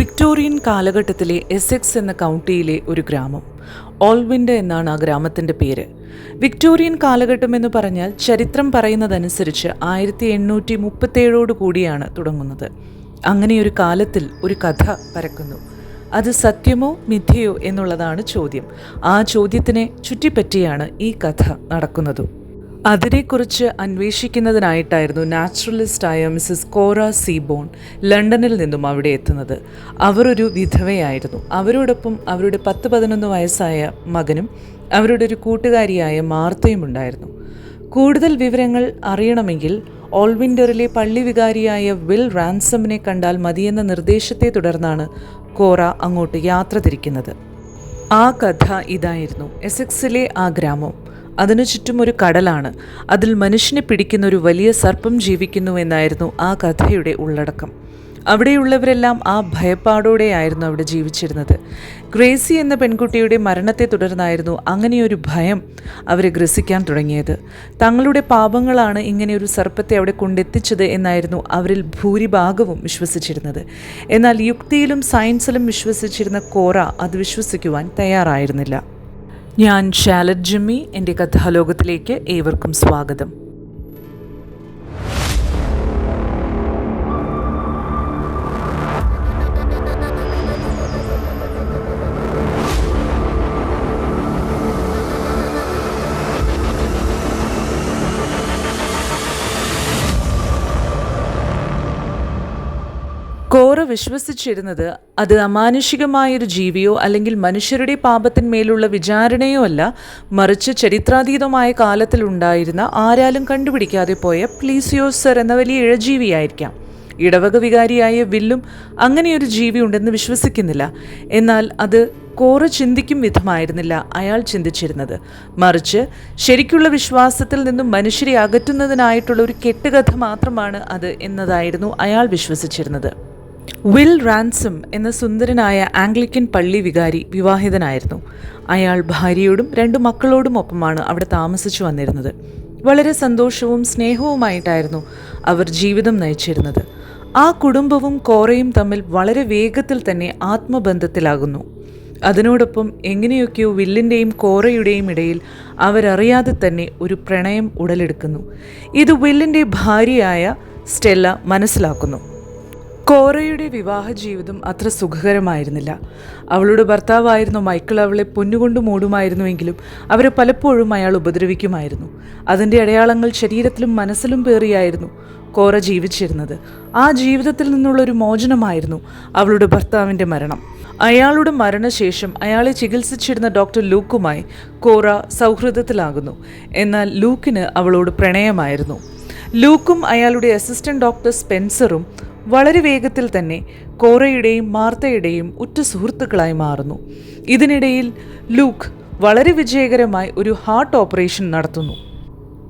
Victorian കാലഘട്ടത്തിലെ Essex എന്ന കൗണ്ടിയിലെ ഒരു ഗ്രാമം. ഓൾവിൻഡ് എന്നാണ് ആ ഗ്രാമത്തിന്റെ പേര്. വിക്ടോറിയൻ കാലഘട്ടം എന്ന് പറഞ്ഞാൽ ചരിത്രം പറയുന്നതനുസരിച്ച് ആയിരത്തി എണ്ണൂറ്റി മുപ്പത്തേഴോട് കൂടിയാണ് തുടങ്ങുന്നത്. അങ്ങനെയൊരു കാലത്തിൽ ഒരു കഥ പരക്കുന്നു. അത് സത്യമോ മിഥ്യയോ എന്നുള്ളതാണ് ചോദ്യം. ആ ചോദ്യത്തിനെ ചുറ്റിപ്പറ്റിയാണ് ഈ കഥ നടക്കുന്നതും. അതിനെക്കുറിച്ച് അന്വേഷിക്കുന്നതിനായിട്ടായിരുന്നു നാച്ചുറലിസ്റ്റായ മിസ്സസ് കോറ സീബോൺ ലണ്ടനിൽ നിന്നും അവിടെ എത്തുന്നത്. അവർ ഒരു വിധവയായിരുന്നു. അവരോടൊപ്പം അവരുടെ പത്ത് പതിനൊന്ന് വയസ്സായ മകനും അവരുടെ ഒരു കൂട്ടുകാരിയായ മാർത്തയും ഉണ്ടായിരുന്നു. കൂടുതൽ വിവരങ്ങൾ അറിയണമെങ്കിൽ ഓൾവിൻഡറിലെ പള്ളി വികാരിയായ വിൽ റാൻസമിനെ കണ്ടാൽ മതിയെന്ന നിർദ്ദേശത്തെ തുടർന്നാണ് കോറ അങ്ങോട്ട് യാത്ര തിരിക്കുന്നത്. ആ കഥ ഇതായിരുന്നു. എസെക്സിലെ ആ ഗ്രാമം. അതിനു ചുറ്റും ഒരു കടലാണ്. അതിൽ മനുഷ്യനെ പിടിക്കുന്ന ഒരു വലിയ സർപ്പം ജീവിക്കുന്നു എന്നായിരുന്നു ആ കഥയുടെ ഉള്ളടക്കം. അവിടെയുള്ളവരെല്ലാം ആ ഭയപ്പാടോടെയായിരുന്നു അവിടെ ജീവിച്ചിരുന്നത്. ഗ്രേസി എന്ന പെൺകുട്ടിയുടെ മരണത്തെ തുടർന്നായിരുന്നു അങ്ങനെയൊരു ഭയം അവരെ ഗ്രസിക്കാൻ തുടങ്ങിയത്. തങ്ങളുടെ പാപങ്ങളാണ് ഇങ്ങനെയൊരു സർപ്പത്തെ അവിടെ കൊണ്ടെത്തിച്ചത് എന്നായിരുന്നു അവരിൽ ഭൂരിഭാഗവും വിശ്വസിച്ചിരുന്നത്. എന്നാൽ യുക്തിയിലും സയൻസിലും വിശ്വസിച്ചിരുന്ന കോറ അത് വിശ്വസിക്കുവാൻ തയ്യാറായിരുന്നില്ല. ഞാൻ ഷാലറ്റ് ജിമ്മി എന്റെ കഥാലോകത്തിലേക്ക് ഏവർക്കും സ്വാഗതം. വിശ്വസിച്ചിരുന്നത് അത് അമാനുഷികമായൊരു ജീവിയോ അല്ലെങ്കിൽ മനുഷ്യരുടെ പാപത്തിന്മേലുള്ള വിചാരണയോ അല്ല മറിച്ച് ചരിത്രാതീതമായ കാലത്തിലുണ്ടായിരുന്ന ആരാലും കണ്ടുപിടിക്കാതെ പോയ പ്ലീസിയോസർ എന്ന വലിയ ഇഴജീവിയായിരിക്കാം. ഇടവക വികാരിയായ വില്ലും അങ്ങനെയൊരു ജീവി ഉണ്ടെന്ന് വിശ്വസിക്കുന്നില്ല. എന്നാൽ അത് കോറ് ചിന്തിക്കും വിധമായിരുന്നില്ല അയാൾ ചിന്തിച്ചിരുന്നത്. മറിച്ച് ശരിക്കുള്ള വിശ്വാസത്തിൽ നിന്നും മനുഷ്യരെ അകറ്റുന്നതിനായിട്ടുള്ള ഒരു കെട്ടുകഥ മാത്രമാണ് അത് എന്നതായിരുന്നു അയാൾ വിശ്വസിച്ചിരുന്നത്. വിൽ റാൻസം എന്ന സുന്ദരനായ ആംഗ്ലിക്കൻ പള്ളി വികാരി വിവാഹിതനായിരുന്നു. അയാൾ ഭാര്യയോടും രണ്ടു മക്കളോടും ഒപ്പമാണ് അവിടെ താമസിച്ചു വന്നിരുന്നത്. വളരെ സന്തോഷവും സ്നേഹവുമായിട്ടായിരുന്നു അവർ ജീവിതം നയിച്ചിരുന്നത്. ആ കുടുംബവും കോറയും തമ്മിൽ വളരെ വേഗത്തിൽ തന്നെ ആത്മബന്ധത്തിലാകുന്നു. അതിനോടൊപ്പം എങ്ങനെയൊക്കെയോ വില്ലിന്റെയും കോറയുടെയും ഇടയിൽ അവരറിയാതെ തന്നെ ഒരു പ്രണയം ഉടലെടുക്കുന്നു. ഇത് വില്ലിന്റെ ഭാര്യയായ സ്റ്റെല്ല മനസ്സിലാക്കുന്നു. കോറയുടെ വിവാഹ ജീവിതം അത്ര സുഖകരമായിരുന്നില്ല. അവളുടെ ഭർത്താവായിരുന്നു മൈക്കിൾ അവളെ പൊന്നുകൊണ്ട് മൂടുമായിരുന്നുവെങ്കിലും അവരെ പലപ്പോഴും അയാൾ ഉപദ്രവിക്കുമായിരുന്നു. അതിന്റെ അടയാളങ്ങൾ ശരീരത്തിലും മനസ്സിലും പേറിയായിരുന്നു കോറ ജീവിച്ചിരുന്നത്. ആ ജീവിതത്തിൽ നിന്നുള്ള ഒരു മോചനമായിരുന്നു അവളുടെ ഭർത്താവിന്റെ മരണം. അയാളുടെ മരണശേഷം അയാളെ ചികിത്സിച്ചിരുന്ന ഡോക്ടർ ലൂക്കുമായി കോറ സൗഹൃദത്തിലാകുന്നു. എന്നാൽ ലൂക്കിന് അവളോട് പ്രണയമായിരുന്നു. ലൂക്കും അയാളുടെ അസിസ്റ്റന്റ് ഡോക്ടർ സ്പെൻസറും വളരെ വേഗത്തിൽ തന്നെ കോറയുടെയും മാർത്തയുടെയും ഉറ്റ സുഹൃത്തുക്കളായി മാറുന്നു. ഇതിനിടയിൽ ലൂക്ക് വളരെ വിജയകരമായി ഒരു ഹാർട്ട് ഓപ്പറേഷൻ നടത്തുന്നു.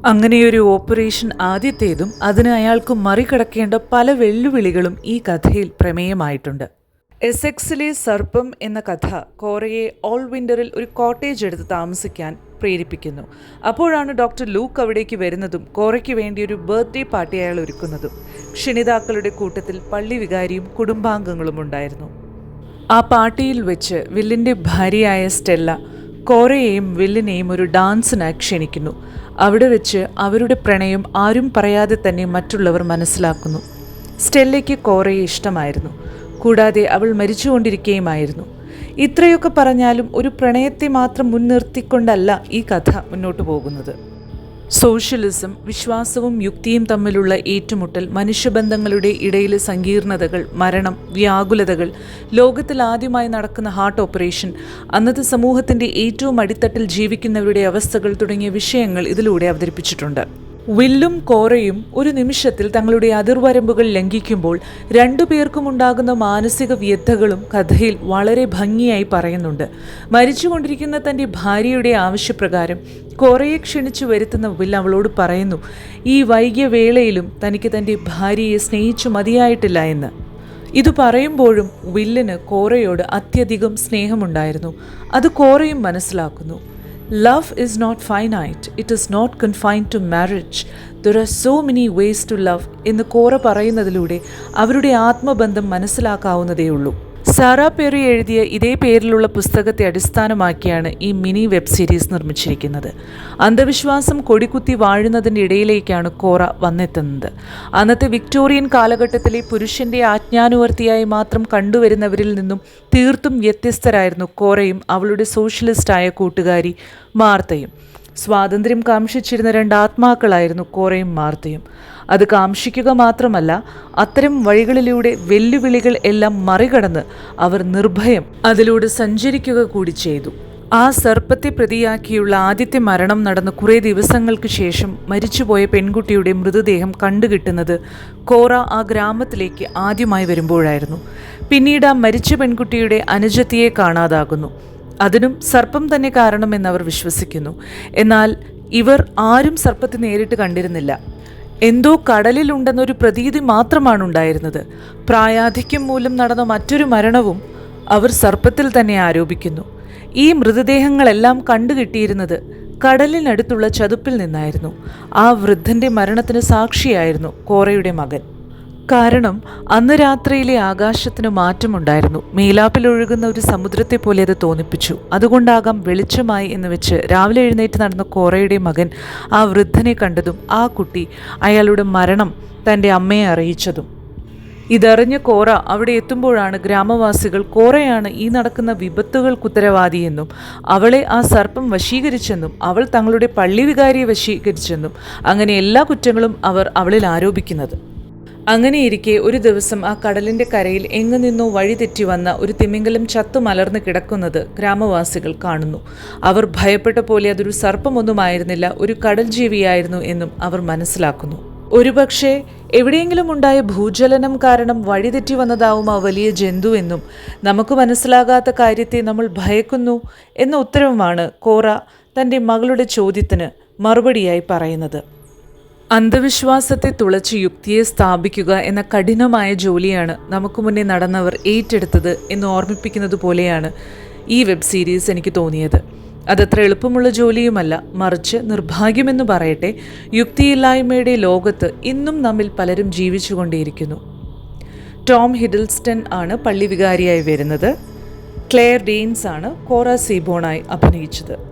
അങ്ങനെയൊരു ഓപ്പറേഷൻ ആദ്യത്തേതും അതിന് അയാൾക്ക് മറികടക്കേണ്ട പല വെല്ലുവിളികളും ഈ കഥയിൽ പ്രമേയമായിട്ടുണ്ട്. എസെക്സിലെ സർപ്പം എന്ന കഥ കോറയെ ഓൾ വിന്ററിൽ ഒരു കോട്ടേജ് എടുത്ത് താമസിക്കാൻ പ്രേരിപ്പിക്കുന്നു. അപ്പോഴാണ് ഡോക്ടർ ലൂക്ക് അവിടേക്ക് വരുന്നതും കോറയ്ക്ക് വേണ്ടി ഒരു ബർത്ത്ഡേ പാർട്ടി അയാൾ ഒരുക്കുന്നതും. ക്ഷണിതാക്കളുടെ കൂട്ടത്തിൽ പള്ളി വികാരിയും കുടുംബാംഗങ്ങളും ഉണ്ടായിരുന്നു. ആ പാർട്ടിയിൽ വെച്ച് വില്ലിന്റെ ഭാര്യയായ സ്റ്റെല്ല കോറയെയും വില്ലിനെയും ഒരു ഡാൻസിനായി ക്ഷണിക്കുന്നു. അവിടെ വെച്ച് അവരുടെ പ്രണയം ആരും പറയാതെ തന്നെ മറ്റുള്ളവർ മനസ്സിലാക്കുന്നു. സ്റ്റെല്ലയ്ക്ക് കോറയെ ഇഷ്ടമായിരുന്നു. കൂടാതെ അവൾ മരിച്ചുകൊണ്ടിരിക്കുകയുമായിരുന്നു ഇത്രയൊക്കെ പറഞ്ഞാലും ഒരു പ്രണയത്തെ മാത്രം മുൻനിർത്തിക്കൊണ്ടല്ല ഈ കഥ മുന്നോട്ടു പോകുന്നത്. സോഷ്യലിസം വിശ്വാസവും യുക്തിയും തമ്മിലുള്ള ഏറ്റുമുട്ടൽ മനുഷ്യബന്ധങ്ങളുടെ ഇടയിലെ സങ്കീർണതകൾ മരണം വ്യാകുലതകൾ ലോകത്തിൽ ആദ്യമായി നടക്കുന്ന ഹാർട്ട് ഓപ്പറേഷൻ അന്നത്തെ സമൂഹത്തിന്റെ ഏറ്റവും അടിത്തട്ടിൽ ജീവിക്കുന്നവരുടെ അവസ്ഥകൾ തുടങ്ങിയ വിഷയങ്ങൾ ഇതിലൂടെ അവതരിപ്പിച്ചിട്ടുണ്ട്. വില്ലും കോറയും ഒരു നിമിഷത്തിൽ തങ്ങളുടെ അതിർവരമ്പുകൾ ലംഘിക്കുമ്പോൾ രണ്ടു പേർക്കും ഉണ്ടാകുന്ന മാനസിക വ്യഥകളും കഥയിൽ വളരെ ഭംഗിയായി പറയുന്നുണ്ട്. മരിച്ചുകൊണ്ടിരിക്കുന്ന തന്റെ ഭാര്യയുടെ ആവശ്യപ്രകാരം കോറയെ ക്ഷണിച്ചു വരുത്തുന്ന വിൽ അവളോട് പറയുന്നു ഈ വൈകിയ വേളയിലും തനിക്ക് തന്റെ ഭാര്യയെ സ്നേഹിച്ചു മതിയായിട്ടില്ല എന്ന് ഇത് പറയുമ്പോഴും വില്ലിന് കോറയോട് അത്യധികം സ്നേഹമുണ്ടായിരുന്നു. അത് കോറയും മനസ്സിലാക്കുന്നു. love is not finite it is not confined to marriage there are so many ways to love എന്ന് കോറ പറയുന്നതിലൂടെ അവരുടെ ആത്മബന്ധം മനസ്സിലാക്കാവുന്നതേയുള്ളൂ സാറാ പെറി എഴുതിയ ഇതേ പേരിലുള്ള പുസ്തകത്തെ അടിസ്ഥാനമാക്കിയാണ് ഈ മിനി വെബ് സീരീസ് നിർമ്മിച്ചിരിക്കുന്നത്. അന്ധവിശ്വാസം കൊടികുത്തി വാഴുന്നതിന്റെ ഇടയിലേക്കാണ് കോറ വന്നെത്തുന്നത്. അന്നത്തെ വിക്ടോറിയൻ കാലഘട്ടത്തിലെ പുരുഷന്റെ ആജ്ഞാനുവർത്തിയായി മാത്രം കണ്ടുവരുന്നവരിൽ നിന്നും തീർത്തും വ്യത്യസ്തരായിരുന്നു കോറയും അവളുടെ സോഷ്യലിസ്റ്റായ കൂട്ടുകാരി മാർത്തയും. സ്വാതന്ത്ര്യം കാംക്ഷിച്ചിരുന്ന രണ്ട് ആത്മാക്കളായിരുന്നു കോറയും മാർത്തയും. അത് കാംക്ഷിക്കുക മാത്രമല്ല അത്തരം വഴികളിലൂടെ വെല്ലുവിളികൾ എല്ലാം മറികടന്ന് അവർ നിർഭയം അതിലൂടെ സഞ്ചരിക്കുക കൂടി ചെയ്തു. ആ സർപ്പത്തെ പ്രതിയാക്കിയുള്ള ആദ്യത്തെ മരണം നടന്ന കുറേ ദിവസങ്ങൾക്ക് ശേഷം മരിച്ചുപോയ പെൺകുട്ടിയുടെ മൃതദേഹം കണ്ടുകിട്ടുന്നത് കോറ ആ ഗ്രാമത്തിലേക്ക് ആദ്യമായി വരുമ്പോഴായിരുന്നു. പിന്നീട് ആ മരിച്ച പെൺകുട്ടിയുടെ അനുജത്തിയെ കാണാതാകുന്നു. അതിനും സർപ്പം തന്നെ കാരണമെന്ന് അവർ വിശ്വസിക്കുന്നു. എന്നാൽ ഇവർ ആരും സർപ്പത്തെ നേരിട്ട് കണ്ടിരുന്നില്ല. എന്തോ കടലിലുണ്ടെന്നൊരു പ്രതീതി മാത്രമാണ് ഉണ്ടായിരുന്നത്. പ്രായാധിക്യം മൂലം നടന്ന മറ്റൊരു മരണവും അവർ സർപ്പത്തിൽ തന്നെ ആരോപിക്കുന്നു. ഈ മൃതദേഹങ്ങളെല്ലാം കണ്ടുകിട്ടിയിരുന്നത് കടലിനടുത്തുള്ള ചതുപ്പിൽ നിന്നായിരുന്നു. ആ വൃദ്ധന്റെ മരണത്തിന് സാക്ഷിയായിരുന്നു കോറയുടെ മകൻ. കാരണം അന്ന് രാത്രിയിലെ ആകാശത്തിന് മാറ്റമുണ്ടായിരുന്നു. മേലാപ്പിലൊഴുകുന്ന ഒരു സമുദ്രത്തെ പോലെ അത് തോന്നിപ്പിച്ചു. അതുകൊണ്ടാകാം വെളിച്ചമായി എന്ന് വെച്ച് രാവിലെ എഴുന്നേറ്റ് നടന്ന കോറയുടെ മകൻ ആ വൃദ്ധനെ കണ്ടതും ആ കുട്ടി അയാളുടെ മരണം തന്റെ അമ്മയെ അറിയിച്ചതും. ഇതറിഞ്ഞ കോറ അവിടെ എത്തുമ്പോഴാണ് ഗ്രാമവാസികൾ കോറയാണ് ഈ നടക്കുന്ന വിപത്തുകൾക്ക് ഉത്തരവാദിയെന്നും അവളെ ആ സർപ്പം വശീകരിച്ചെന്നും അവൾ തങ്ങളുടെ പള്ളി വികാരിയെ വശീകരിച്ചെന്നും അങ്ങനെ എല്ലാ കുറ്റങ്ങളും അവർ അവളിൽ ആരോപിക്കുന്നത്. അങ്ങനെയിരിക്കെ ഒരു ദിവസം ആ കടലിന്റെ കരയിൽ എങ്ങു നിന്നോ വഴിതെറ്റി വന്ന ഒരു തിമിംഗലം ചത്തു മലർന്നു കിടക്കുന്നത് ഗ്രാമവാസികൾ കാണുന്നു. അവർ ഭയപ്പെട്ട പോലെ അതൊരു സർപ്പമൊന്നുമായിരുന്നില്ല ഒരു കടൽ ജീവിയായിരുന്നു എന്നും അവർ മനസ്സിലാക്കുന്നു. ഒരുപക്ഷെ എവിടെയെങ്കിലും ഉണ്ടായ ഭൂചലനം കാരണം വഴിതെറ്റി വന്നതാവും ആ വലിയ ജന്തുവെന്നും നമുക്ക് മനസ്സിലാകാത്ത കാര്യത്തെ നമ്മൾ ഭയക്കുന്നു എന്ന ഉത്തരവുമാണ് കോറ തന്റെ മകളുടെ ചോദ്യത്തിന് മറുപടിയായി പറയുന്നത്. അന്ധവിശ്വാസത്തെ തുളച്ച് യുക്തിയെ സ്ഥാപിക്കുക എന്ന കഠിനമായ ജോലിയാണ് നമുക്ക് മുന്നേ നടന്നവർ ഏറ്റെടുത്തത് എന്ന് ഓർമ്മിപ്പിക്കുന്നത് പോലെയാണ് ഈ വെബ് സീരീസ് എനിക്ക് തോന്നിയത്. അതത്ര എളുപ്പമുള്ള ജോലിയുമല്ല മറിച്ച് നിർഭാഗ്യമെന്ന് പറയട്ടെ യുക്തിയില്ലായ്മയുടെ ലോകത്ത് ഇന്നും നമ്മിൽ പലരും ജീവിച്ചുകൊണ്ടേയിരിക്കുന്നു. ടോം ഹിഡിൽസ്റ്റൺ ആണ് പള്ളി വികാരിയായി വരുന്നത്. ക്ലെയർ ഡെയിൻസ് ആണ് കോറ സീബോണായി അഭിനയിച്ചത്.